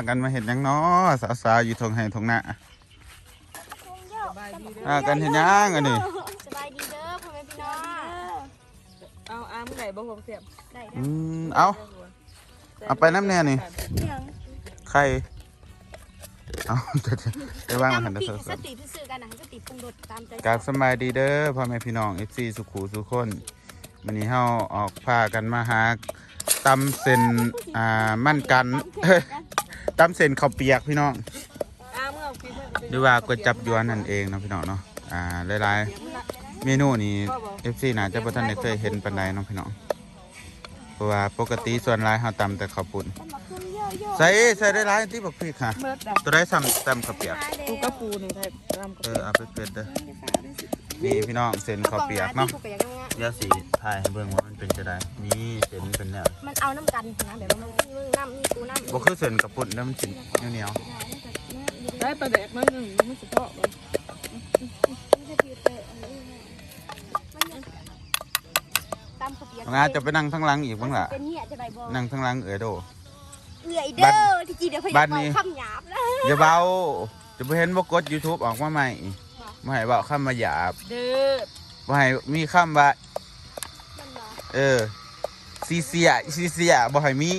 ากันมาเห็นยังเนาะสาวๆอยู่ทงไห้ทงหน้าสบายดีเด้ออ่ากันเห็นยังอันนี้สบายดีเด้อพ่อแม่พี่น้องเอาอามไก่บ่ผมเสียบได้อืมเอาเอาไปน้ำแน่นี่ยังใครเอาเดี๋ยวๆไปว่างมาหันตำเด้ปีอกสติพิสื่อกันนะให้สติปรุงรสตามใจกราบสำบายดีเด้อพ่อแม่พี่น้อง FC สุขูสุขคนวันนี้เฮาออกพากันมาหาตำเส้นอ่ามั่นกัน ตำเส้นข้าวเปียกพี่น้องอามเอาพี่เพิ่นหรือว่าก๋วยจับยวนนั่นเองเนาะพี่น้องเนาะอ่าหลายๆเมนูนี้ FC น่าจะบ่ทันได้เคยเห็นปานใดเนาะพี่น้องเพราะว่าปกติส่วนหลายเฮาตำแต่ข้าวปุ้นใส่ใส่ได้หลายที่บักพริกค่ะเบิดดตัวได้ซ้ำตำข้าวเปียกปูกระปูนี่ไทยรำกับเออเอาไปเปิดเด้อนี่พี่น้องเส้นข้าวเปียกเนาะเดี๋ยวสีถ่ายให้เบิ่งว่ามัน เป็นจะได้นี่เส้นเป็นแนวมันเอาน้ำกันนะแบบว่ามันมึงน้ำนี่กูน้ำบ่คือเส้นกระปุ่นแล้วมันสิเหนียวได้ปลาแดกน้อยหนึงมันสิเพาะบ่ตำข้าวเปียกๆงานจะไปนั่งทั้งหลังอีกบ้างล่ะเป็นเนี่ยจะใบบอกนั่งทั้งหลังเอ๋ยโดเอื่อยเด้อที่จริงเดี๋ยวพยาบ้าบานนี้ลคำหยาบนะอย่าเบาจะบ่เห็นบ่กด YouTube ออกมาใหม่บ่ให้เว้าคำมาหยาบเด้อบ่ให้มีคำว่ามันบอก เออซีเสียซีเสียบ่ให้มี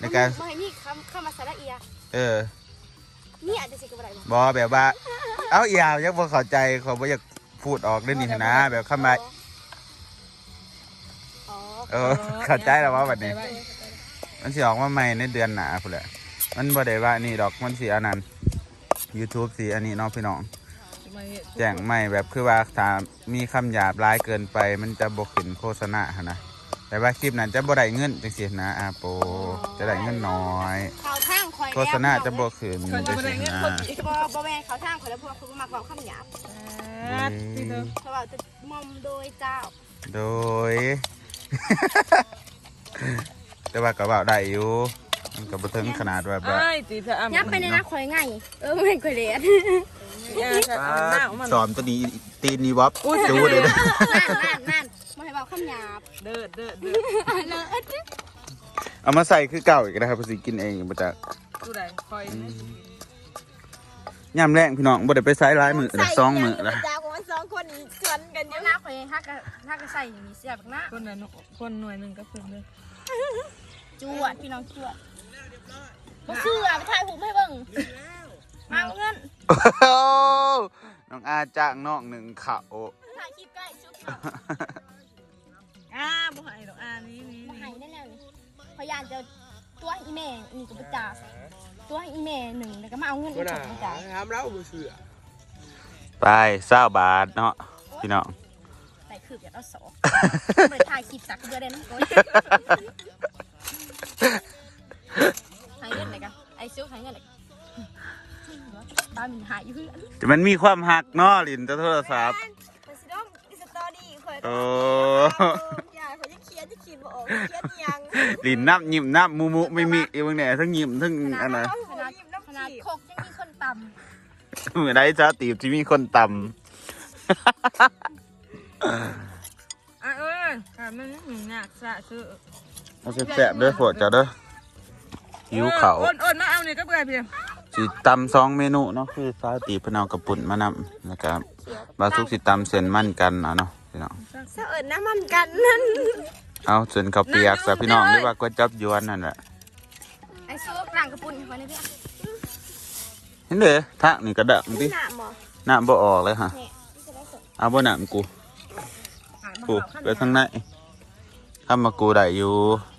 ในการไม่ให้มีคำคำมาสาระเอีย เออนี่อาจจะสิกับอะไรบ่แบบว่า เอ้าอีหยาบยังบ่เข้าใจเขาบ่อยากพูดออกเด้อนี่หั้นนะ แบบคำว่าอ๋อเออเข้าใจแล้วว่าบัดนี้ไปไว้มันสิออกมาใหม่ในเดือนหน้าพุ่นแหละ มันบ่ได้ว่านี่ดอกมันสิอันนั้น YouTube สิอันนี้เน้องพี่น้องมาเฮ็ด แจ้งใหม่แบบคือว่าถ้ามีคำหยาบร้ายเกินไป มันจะบ่ขึ้นโฆษณาหั้นนะแต่ว่าคลิปนั้นจะบ่ได้เงินจังซี่นะอาโปจะได้เงินน้อยข่าวทางคอยโฆษณาจะบ่ขึ้นคนจะจังบ่ได้ซี่เงินนะคนอีกบอบอแม่นข่าวทางคอยแล้วพวกคุณมักบอกคำหยาบอ่าพี่เด้อเพราะว่าจะมอมโดยเจ้า โดย แต่ว่าก็เว้าได้อยู่ มันก็บ่ถึงขนาดว่าแบบอ้ายตีเธออามยับไปในน้ำคอยง่ายเออไม่คอยเลียนอ่าเธออามหน้ามันสอนตัวนี้ตีนนี่วับอุ้ยดูเลยนะนั่นนั่นนั่นมาให้บอกคำหยาบเด้อเด้อเด้อเลยเอามาใส่คือเก่าอีกนะครับภาษีกินเองบ่จักผู้ใดคอยนี่ยามแรงพี่น้องบ่ได้ไปไซส์ร้ายมือละสองมือละจากว่าสองคนอีกส่วนกันเยอะนะคอยฮักก็ฮักก็ใส่อย่างนี้เสียบหน้าคนละหนคนหน่วยหนึงก็เพิ่นเด้อจวดพี่น้องจวด มาเชื่อไปถ่ายผมให้เบิ่งมาเอาเงินโอ้โหน้องอาจ้างน้องหนึ่งเขาถ่ายคลิปใกล้ชุบอ่าบ่ให้ดอกอ่านี่นี่มานี่หายแน่ๆนี่พยานจะตัวอีแม่นี่ก็ไปจ่าตัวอีแม่หนึ่งแล้วก็มาเอาเงินอีกสองไปจ่าถามเราบ่เชื่อไปเศร้าบาทเนาะพี่น้องแต่คืออย่าเอาสองเหมือนถ่ายคลิปจากเบื่อเด่นโอ้ยหายเงิน ไหนกันไอซิวหายเงินไหนบ้านมันหายอยู่เพื่อนแต่มันมีความหักเนาะลินจะโทรศัพท์มันสิต้องอิสตอรี่คอยโอ้ อย่าคอยจะเขียนจะเขียนบ่ออกเขียนยังลินนับยิ้มนับมูมูไม่มีอีกวันไหนทั้งยิ้มทั้งอันไหนขนาดขนาดโคกยังมีคนต่เมื่อใดจะตีบที่มีคนต่อะเอ้ยอะมันหนึ่งยากสะซื้อำเอาแซ่บๆเด้อโปรดจ้าเด้อ หิวเขาวอ่อนอ่อนมาเอานี่ก็เบื่อเพียงสิตำสองเมนูเนาะคือซาตีเพนเอากระปุ่นมานำนะครับบาซุกสิตำเส้นมันกันอะเนาะพี่น้องำเสอิญน้ำมันกันนั่นเอาเส้นข้าวเปียกซะพี่น้องหรือว่าก๋วยจับยวนนั่นแหละไอซุปหลังกระปุ่นคนนี้พี่เห็นเด้อทางนี่กระดับดิหนาหมอน้ำบ่ออกเลยฮะเนี่ยจะได้สดเอาบ่น้ำกูกูไปทางไหนข้ามมากูได้อยู่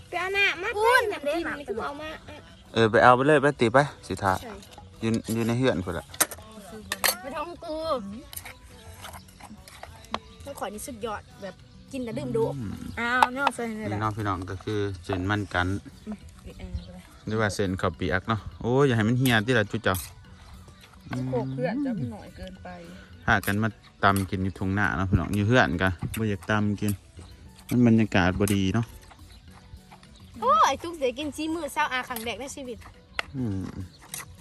ไปเอาหน้ามาเต้นแบบนี้มันคือเอามา เออไปเอาไปเลยไปตีไปสิทาอยู่อยู่ในเฮือนพุ่นละไปท้องกูไม่ขอนี่สุดยอดแบบกินแต่ดื่มดูอ้าวเนี่ยใส่นี่แหนี่ละเน้องพี่น้องก็คือเส้นมันกันอีกอันหนึ่งเลยหรือว่าเส้นข้าวเปียกเนาะโอ้ยอย่าให้มันเหี่ยติละจุ๊เจ้าโขกเพื่อนจะไม่หน่อยเกินไปพากันมาตำกินอยู่ทุ่งนาเนาะพี่น้องอยู่เฮือนกันบ่อยากตำกินมันบรรยากาศบ่ดีเนาะ โอ้ยทุกเสียกินซีมือเศร้าอาครั้งแรกในชีวิต อืม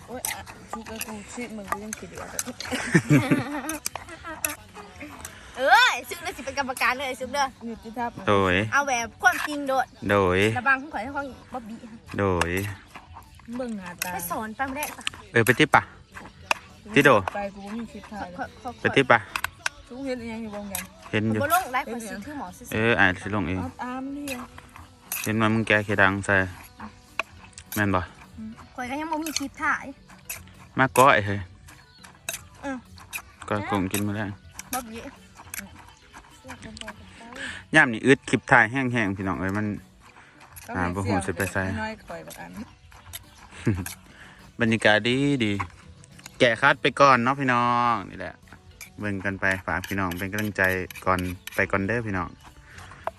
โอ้ยอะชุกกระกูชิมึงก็ยังคิดอยู่อะเอ้ยซุปเลยสิเป็นกรรมการเลยซุปเด้ออยู่ที่ทับโดย เอาแบบความจริงโดดโดย ระบังของข่อยให้ห้องบ๊อบบี้โดย เบิ่งหน้าตาไปสอนไปไม่ได้ปะเออไปติปะติโด ไปกูบ่มีคลิปถ่ายขอขอขไปอติปะ ทุกเห็นอีหยังอยู่บ่งยังเห็นอยู่ บ่ลงได้ขอซื้อถือหมอซื้อเอออ่านสิลงเองเอาตามนี่อะ เห็นว่ามึงแกเคดังใส่แม่นบ่ข่อยก็ยังบ่มีคลิปถ่าย มาก้อยเฮ้ยอือก็คงกินมาแล้วบ่บีย่ามนี่อึดคลิปถ่ายแห้งๆพี่น้องเอ้ยมัน อ่าบ่ฮู้สิไปใส่น้อยๆข่อยบักอันบรรยากาศดีดี แกะคัดไปก่อนเนาะพี่น้องนี่แหละเบิ่งกันไปฝากพี่น้องเป็นกำลังใจก่อนไปก่อนเด้อพี่น้อง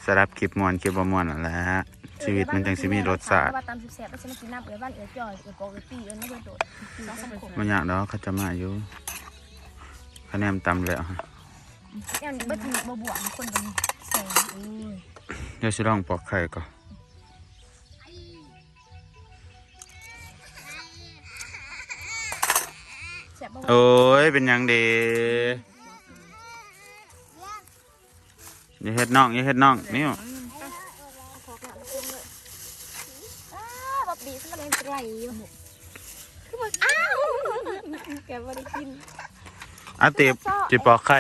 สำหรับคลิปมวนคลิปบ่มวนนั่นแหละฮะ ชีวิตมันจังสิมีรสชาติว่าตามสิบแสบไปฉันกินน้ำเอ๋ยบ้านเอ๋ยจ่อยเอ๋ยโกเอ๋ยปีเอ๋ยไม่โดดสองสามขวดมันอยากดอกเขาจะมาอยู่คะแนนต่ำแล้วฮะเนี่ยมันเบิดมีบ่บวกคนก็มีแสงอือเดี๋ยวสิลองปอกไข่ก่อนแสบบ่โอ้ยเป็นหยังเดีอย่าเฮ็ดน้องอย่าเฮ็ดน้องนี่ อ้าวบ่บี ซะมันเป็นไรอยู่คือมันอ้าวแกบ่ได้กินอาตีบจิปอกไข่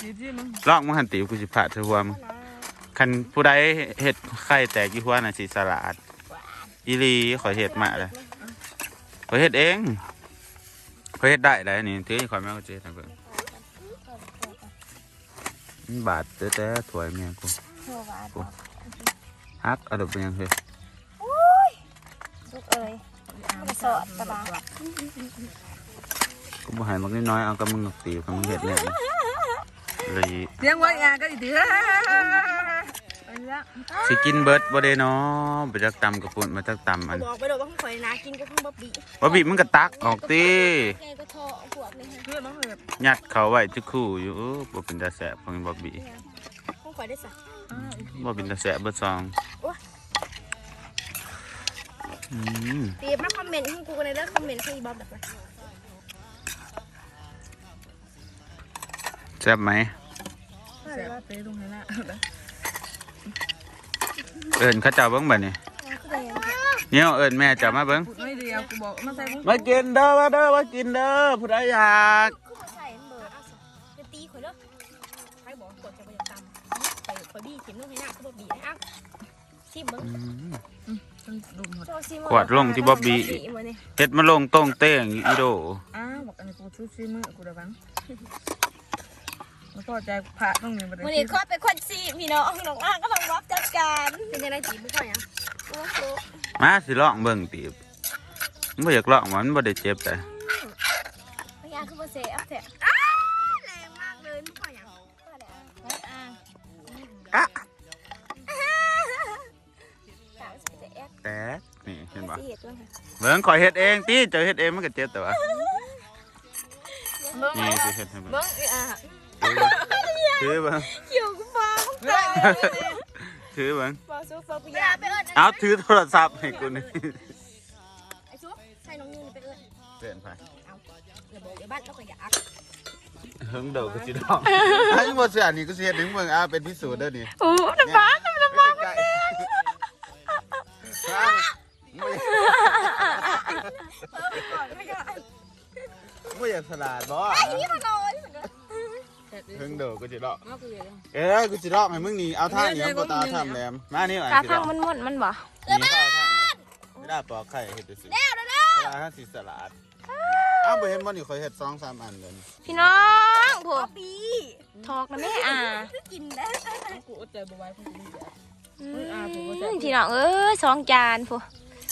จีจีมึงลอกมึงหันตีบกูสิผ่าเธอหัวมึงคันผู้ใดเฮ็ดไข่แตกยี่หัวน่ะสิสลาดอีหลีขอยเฮ็ดมาเลยขอยเฮ็ดเองขอยเฮ็ดได้ได้นี่ถือขอยแม่ก็จะเฮ็ดให้เบิ่งมันบาดแต่แต่ถวยเมียกูโหวาดฮักเอาดอกเป็นหยังเฮ้ย สอดตะบากูบ่ให้มักน้อยๆเอากับมึงตีบกับมึงเฮ็ดแน่เลยเสียงไว้อะก็อีถือไปละสิกินเบิดบ่ได้เนาะไปจักตำกับปุ่นมาจักตำอันบอกไปโดดว่าของข่อยนะกินก็ของบ่บีบ่บีมึงก็ตักออกติแกก็ทอพวกนี่ฮะเพื่อนน้องเลยยัดเข้าไว้จุคู่อยู่เออบ่เป็นตาแสบของบ่บีของข่อยได้สักอ้าวอีกบ่เป็นตาแสบเบิดซอง อืมตีมาคอมเมนต์ให้กูกันในเรื่องคอมเมนต์ให้บอมแบบว่าแซ่บไหมแซ่บเตะลงให้หน้าเอิ้นเขาเจ้าเบิ่งบัดนี้คืออะไรอย่างเงี้ยเนี่ยเอิ้นแม่เจ้ามาเบิ่งพูดไม่เดียวกูบอกมาใส่มึงมากินเด้อมาเด้อมากินเด้อผู้ใดอยากคือมาใส่เบอร์เอาสิจะตีข่อยเด้อใครบอกกดจะไปตำไปข่อยบี้เข็มลงให้หน้าก็บ่บีนะชิมเบิ่งอืม ต้องดุมหมดโชว์ซิขวดลงที่บ๊อบบี้มื้อนี้เฮ็ดมาลงโต้งเต้งอีโดอ้าวบอกอันนี้กูซื้อซื้อมือกูระวังแล้วก็ใจพระต้องมีประเด็นมื้อนี้ขอเป็นคนซีพี่น้องน้องอ้างก็ต้องรับจัดการเป็นยังไงจีบ่ค่อยหยังโอ้โหมาสิลองเบิ่งติบมันบ่อยากลองมันบ่ได้เจ็บแต่พยาคือบ่เซฟแท้อ้าแรงมากเลยบ่ค่อยหยังว่าแล้วอ่าอะ แอ๊กแต่นี่เห็นบ่สิเฮ็ดด้วยค่ะเบิ่งข่อยเฮ็ดเองติเจ้าเฮ็ดเองมันก็เจ็บแต่ว่าเบิ่งนี่สิเฮ็ดให้เบิ่งเบิ่งอะถือเบิ่งเขียวกูฟ้าตายถือเบิ่งบ่ซุกบ่ปยาไปเอิ้นเอาถือโทรศัพท์ให้กูนี่ไอ้ซุกใส่น้องยูนี่ไปเอิ้นเตือนไปเอาอย่าบอกอย่าบ้านแล้วก็อย่าอักเฮิงเดาก็สิดอกไอ้บ่เสียนี่ก็สิเฮ็ดถึงเบิ่งอ่าเป็นพิสูจน์เด้อนี่โอ้น้ำบ้า ไม่อยากสลาดบ่ไอ้นี่มันนอนเฮิงเดาก็สิดอกมาคือยังเอ้ยกูสิดอกให้มึงนี่เอาท่านี่เอาบ่ตาทำแหลมมานี่อะกาสิดทาองกมันม่วนมันบ่นี่ก็เอาท่านี่ไม่ได้ปอกไข่เฮ็ดสิแล้วแล้วสลาดห้าสิสลัดอ้าวบ่เห็นบ่นี่ข่อยเฮ็ดสองสามอันเลยพี่น้องพวกปีทอกนะแม่อ่ากินได้กูอดใจบ่ไหวกูมีแบบพี่น้องเอ้ยสองจานพว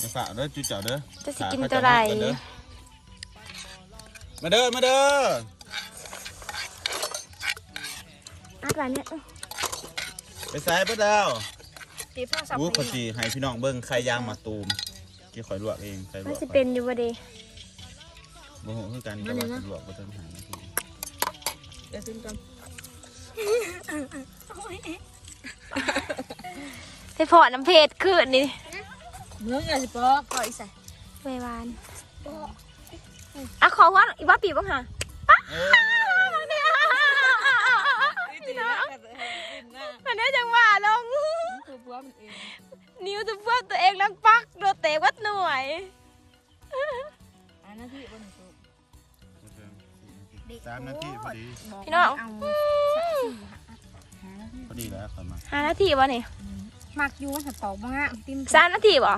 กมาฝากเด้อจุ๊เจ้าเด้อจะสิกินตัวใดมาเด้อมาเด้ออัดไว้เนี่ยไปใส่เบิดแล้วตีพ่อสับอู้ขอสิให้พี่น้องเบิ่งไข่ยางมาตูมที่ข่อยลวกเองไข่ลมันวกสิเป็นอยู่บ่เด้บ่ฮู้คือกันแต่ว่าข่อยลวกบ่ทันหานาทีเดี๋ยวขึ้นกันไปพอน้ำเพชรขึ้นนี่ เนื้ออย่าสิปอกปล่อยใส่ไว้วานอะขอว่าอีว่าปีบ้างค่ะเออพี่น้องมันได้จังหวะลงคือบัวมันเองนิ้วจะเพื่อตัวเองแล้วปักโดนเตะวัดหน่วยนาทีบนสุกสามนาทีพอดีพี่น้องพอดีแล้วขอมาห้านาทีบ่นี่มักอยู่มันถัดตอกบ้างอะติ้มสามนาทีบ่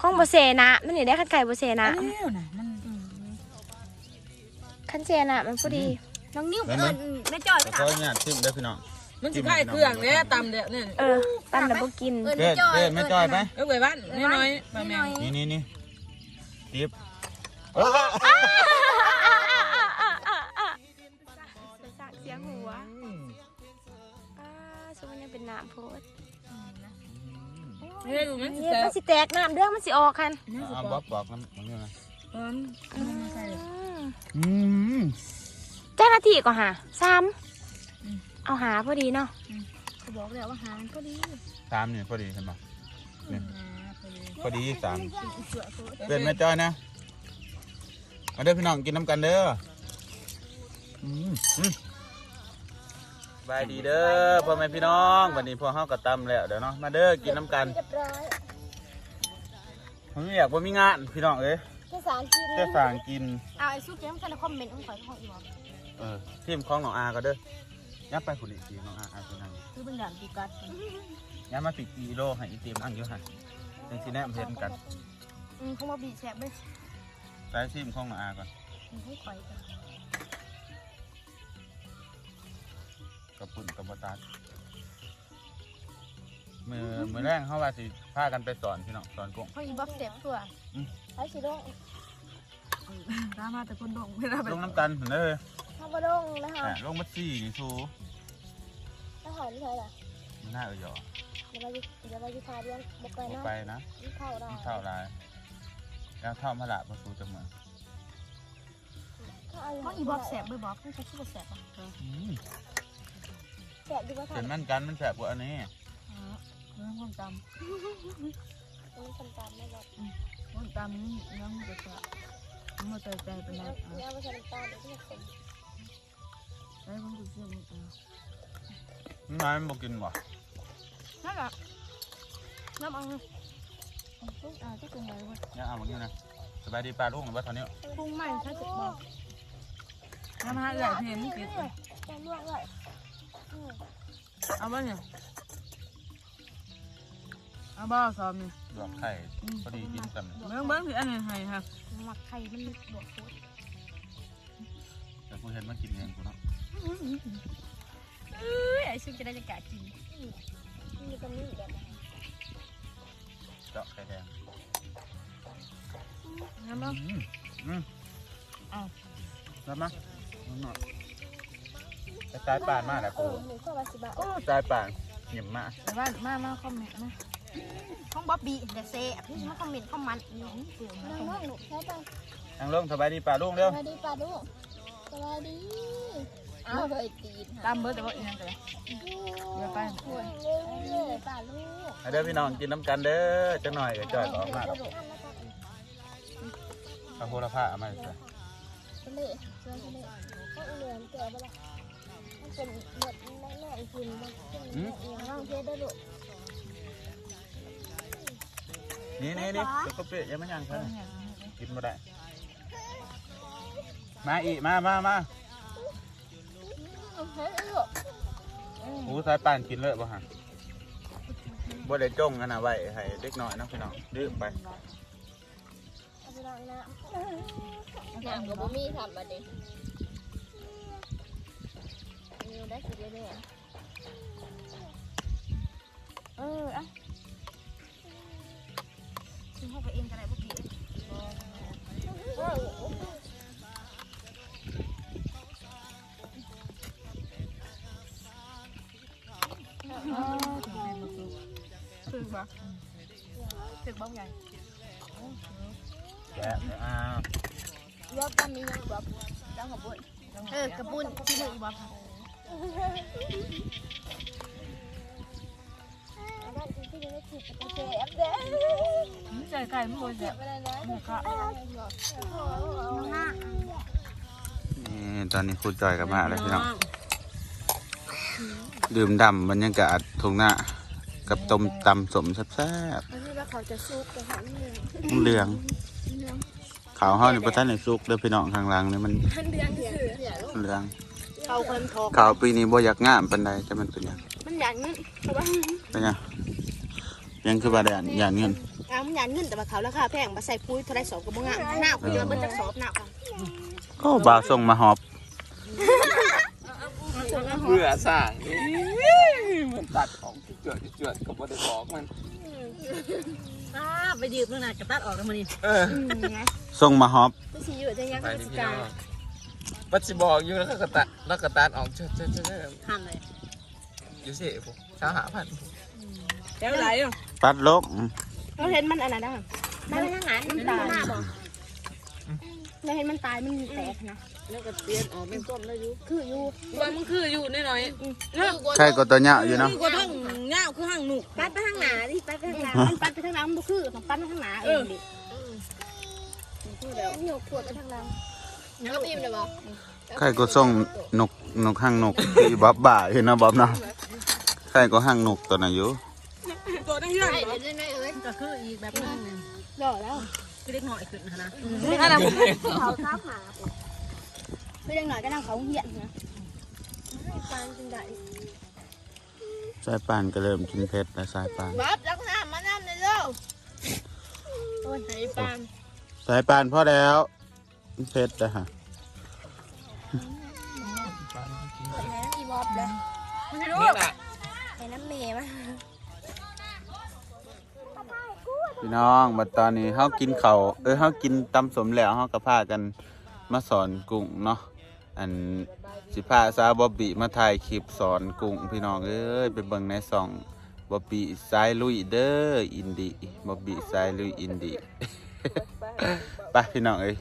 ของบ่เซนะมันนี่ได้คันไก่บ่เซนะเร็วนะมันคันเซนะมันพอดีน้องนิ้วเอิญแม่จอยแต่ถาก็มเนี่ยชิมได้อพี่น้องมันสิไข่เครื่องเนี่ยตำเดี๋ยวนี่เออตั้มแล้วบ่กินเอิญเด็แม่ดจอยเด็ดไม่จอยไปเอ้ยไว้บ้านน้อยๆบะแมงนี่นี่นี่ติ๊บเสียงหัวอ่าสมมันยังเป็นน้ำโพด เฮ้ยดูมันสิเนี่ยแซ่มันสิแตกน้ำเด้อมันสิออกคันเอาบอกบอกน้ำมันนี่นะบมันใส่อืมเจ้าหน้าที่ก็หาซ้ำเอาหาพอดีเนาะเขาบอกแล้วว่าหางก็ดีสามนี่พอดีเห็นปะนี่พอดีสามเสือเขาเป็นไม่จอยนะมาเด้อพี่น้องกินน้ำกันเด้ออืมอืม บายดีเด้อพ่อแม่พี่น้องวันนี้พ่อเฮาก็ตำแล้วเดี๋ยวเนาะมาเด้อกินน้ำกันเรียบร้อยผมอยากว่ามีงานพี่น้องเอ้ยภาษาอังกฤษแค่สั่งกินเอาไอ้สู้เกมกันในคอมเมนต์ของข่อยของอีบอกเออทีมของน้องอาก็เด้อยับไปผู้ดีทีมน้องอาอาตัวนั้นคือเป็นอย่างดีกัดยับมาปิดกิโลให้อีทีมนั่งอยู่หันจังสิแนมเห็นกันอืมเขามาบีบแฉบเลยไปทีมของน้องอาก่อน อืมให้ข่อยกัน กระปุ่นกระบตัดมือมือแรกเขาว่าสิพากันไปสอนพี่น้องสอนกุ้งเขาอีบ๊อบแฉบตัวอืมไอ้สิโดงตามมาแต่คนดงเวลาไปลงน้ำกันเห็นเลยข้าวบดงนะคะอะลงมาสี่นี่สูอาหารใช่ล่ะมันน่าเออหยอเดี๋ยวเราจะเดี๋ยวเราจะพาเรียนบอกไปออกนะไปนะนี่เข้าได้มันเท่าไรแล้วเท่ามาละมาสูจะเหมือนเขาอีบ๊อบแฉบเลยบอกเขาจะชื่อแฉบอะอืม แฉบดีกว่าเห็นทำมันกันมันแสบกว่าอันนี้เรื่องคนตมันทำตามไม่บอกำคนตำนี่น้องจะจะมาใจใจเป็นไงเนี่ยเอาไปใส่น้ำตาลเดี๋ยวที่มันใช้คนกูเชื่อมึงเออมันมามันบอกกินบ่นั่นแหละน้ำอังลูกอ่าจะเป็นไงวะเนี่ยเอาแบบนี้นะสบายดีปลาลูกหรือว่าตอนนี้ปรุงใหม่ถ้าจะบอกน้ำฮะใหญ่เพลงกินจะลวกเลย เอาบ้าเนี่ยเอาบ้าซ้อมนี่ลวกไข่พอดีกินกันเบิ้งเบิ้งคืออันนี้ให้ครับหมักไข่มันบวกโคตรแต่กูเห็นมันกินเองกูเนาะเอ้ยไอ้ซึ่งจะได้จะกะกินมีตรงนี้แบบเจาะไข่แดงน้ำบ้าอืมอืมอ้าวรับมาน้ำหน่อย กระจายป่านมากแหละเอกูอหนึ่งข้าวบาสิบะโอ้กระจายป่านเหนียมมากแต่ว่ามามาคอมเมนต์นะของบ๊อบบี้เดเซ่พี่มาคอมเมนต์คอมมันนี่เปลี่ยนนะน้องหนูใช่ป่ะทางลงสบายดีปลาลูกเร็วสวัสดีป้าลูกสวัสดีอ้าวเลยตีนตามเบิ้งแต่ว่าอีนั่นแต่เดี๋ยวไป เลยป้าลูกให้เด้อพี่น้องกินน้ำกันเด้อจังหน่อยก็จ่อยก็ออกมาหรอกเอาโหระพาเอามาสิทะเลเชื่อทะเลเขาเหลือเกลือไปละมัน เป็นหมดแม่แม่กินมันเป็นน้องเจ๊ได้ลูกนี่นี่นี่ตะกบเปะยังไม่ยังใช่กินมาได้ มาอีกมามามาเฮ้ยลูกหูสายป่านกินเลยบ่ฮะบ่ได้จ้องกันนะไว้ให้เด็กน้อยเนาะพี่น้องดื้อไปเอาไปล้างน้ำน้ำกับบุมี่ทำมาดิมี ได้กินเรื่อยๆเอออะซื้อเข้าไปเองก็ได้บุกี้ถึงบ่ถึงบ้างไงแกะอ้าวรอบกันมียังแบบจังกับบุญเออกระบุญที่หนึ่งบ่ค่ะด้านที่ยัง ใจไก่มันบนเสียไปเลยนะหมูกะห้านี่ตอนนี้ครูจอยกับมาแล้วพี่น้องดื่มดำบรรยากาศทุ่งหน้ากับต้มตำสมแซ่บอันนี้ว่าเขาจะซุกแต่เขาไม่ๆเหลือง ขาวเฮานี่บ่ทันได้สุกเด้อพี่น้องข้างหลังนี่มันท่านเดือนคือเหลือง เขาคนทอกขาวปีนี้บ่อยากงามปานใดแต่มันเป็นหยังมันหยาดเงินเพราะว่าเป็นหยังยังคือบ่ได้อันยานเงินอ้าวมันหยาดเงินแต่ว่าเขาราคาแพงมาใส่ปุ๋ยเท่าไรสอบกับมึงอะหน้าคุยมันจะสอบหน้าค่ะโอ้บ่าวส่งมาหอบเบื่อสร้างมันตัดของเจือดเจือดกับบ่ได้บอกมันป้าไปยืมนู่นน่ะกระตัดออกแล้วมันนี่เอออืมนะส่งมาหอบก็สิอยู่จะยังไปรานี่ชพี่กาน้ร องปัจจุบันอยู่แล้วก็ตัดแล้วก็ตัดออกเจือดเจือดเจือดหันเลยอยู่เสียผมเช้าหาพันแล้วไหลอะปัดลบเราเห็นมันอันนั้นนะมันไม่ทางไหนมันตายเราเห็นมันตายมันแตกนะแล้วก็เปลี่ยนออกเป็นต้มแล้วอยู่คืออยู่ว่ามันคืออยู่นิดหน่อยเนาะใช่ก็ตัวเนี้ยอยู่เนาะคือก็ทั้งเงาคือทั้งหนุกปัดไปทางหนาดิปัดไปทางหนามันปัดไปทางหลังมันบ่คือต้องปัดไปทางหนาเองดิคือแล้วหยกขวดไปทางหลัง ยังมีอยู่เลยบ่ใครก็ส่งนกนกห้างนกที่บ๊อบบ่าเห็นเนาะบ๊อบเนาะใครก็ห้างนกตัวน่ะอยู่ตัวตั้งเยอะใช่เดี๋ยวได้เอ้ยก็คืออีกแบบนึงหล่อแล้วคือเล็กหน่อยขึ้นนะเขาท้าหมาไม่ยังหน่อยก็นั่งเขาเหี้ยนะฟางจริงได้สายป่านก็เริ่มกินเผ็ดแล้วสายป่านบ๊อบรักน้ำมาน้ำเลยเร็วโอ้ยไอ้ฟางสายป่านพอแล้ว เผ็ดนะฮะอีบ๊อบเลยนี่แหละไอ้น้ำเมย์มาพี่น้องบัดตอนนี้เฮากินข้าวเอ้ยเฮากินตำสมแล้วเฮาก็พากันมาสอนกุ้งเนาะอันสิพาสาวบอบบี้มาถ่ายคลิปสอนกุ้งพี่น้องเอ้ยไปเบิ่งในซ่องบอบบี้สายลุยเด้ออินดี้บอบบี้สายลุยอินดี้ไปพี่น้องเอ้ย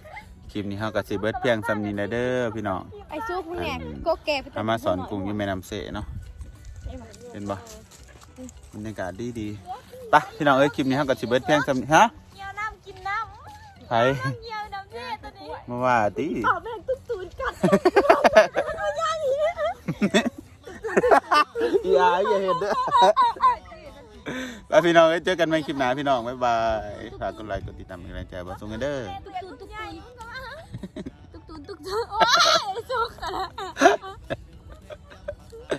คลิปนี้เฮาก็สิเบิดเพียงซำนี้แหละเด้อพี่น้องไอ้ซุกมึงเนี่ยก็แก่ไปเอามาสอนกุ้งอยู่แม่น้ำเสเนาะเห็นบ่บรรยากาศดีดีๆไปพี่น้องเอ้ยคลิปนี้เฮาก็สิเบิดเพียงซำนี้ฮะเกี่ยวน้ำกินน้ไผำเกี่ยวน้ำเท่ตัวนี้มาว่าติ ตอบแม่งตุ๊กตูนกัดอย่าอย่าเห็นเด้อแล้วพี่น้องเอ้ยเจอกันใหม่คลิปหน้าพี่น้องบ๊ายบายฝากกดไลค์กดติดตามเป็นกำลังใจบ่ส่งกันเด้อ ตุ๊กตูนตุ๊กตูน tuk tuk tuk tuk. Oh, esok.